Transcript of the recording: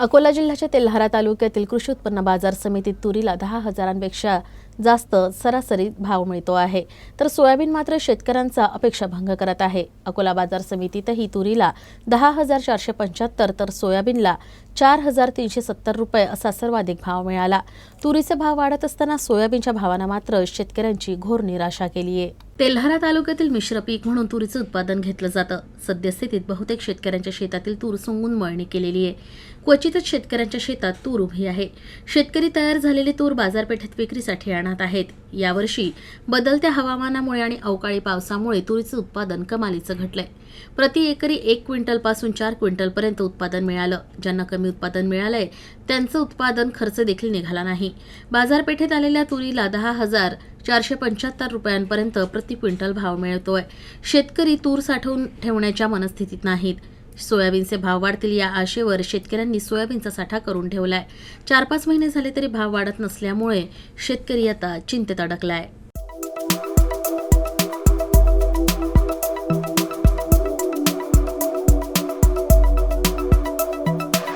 अकोला जिल्ह्याच्या तेल्हारा तालुक्यातील कृषी उत्पन्न बाजार समितीत तुरीला दहा हजारांपेक्षा जास्त सरासरी भाव मिळतो आहे. तर सोयाबीन मात्र शेतकऱ्यांचा अपेक्षाभंग करत आहे. अकोला बाजार समितीतही तुरीला दहा हजार चारशे पंच्याहत्तर तर सोयाबीनला चार हजार तीनशे सत्तर रुपये असा सर्वाधिक भाव मिळाला. तुरीचे भाव वाढत असताना सोयाबीनच्या भावानं मात्र शेतकऱ्यांची घोर निराशा केली आहे. तेल्हारा तालुक्यातील मिश्र पीक म्हणून तुरीचं उत्पादन घेतलं जातं. सद्यस्थितीत बहुतेक शेतकऱ्यांच्या शेतातील तूर सोंगून मळणी केलेली आहे. क्वचितच शेतकऱ्यांच्या शेतात तूर उभी आहे. शेतकरी तयार झालेली तूर बाजारपेठेत विक्रीसाठी आणत आहेत. यावर्षी बदलत्या हवामानामुळे आणि अवकाळी पावसामुळे तुरीचं उत्पादन कमालीचं घटलंय. प्रति एकरी एक क्विंटलपासून चार क्विंटलपर्यंत उत्पादन मिळालं. ज्यांना कमी उत्पादन मिळालंय त्यांचं उत्पादन खर्च देखील निघाला नाही. बाजारपेठेत आलेल्या तुरीला दहा हजार चारशे पंच्याहत्तर रुपयांपर्यंत प्रति क्विंटल भाव मिळतोय. शेतकरी तूर साठवून ठेवण्याच्या मनस्थितीत नाहीत. सोयाबीनचे भाव वाढतील या आशेवर शेतकऱ्यांनी सोयाबीनचा साठा करून ठेवलाय. चार पाच महिने झाले तरी भाव वाढत नसल्यामुळे शेतकरी आता चिंतेत अडकलाय.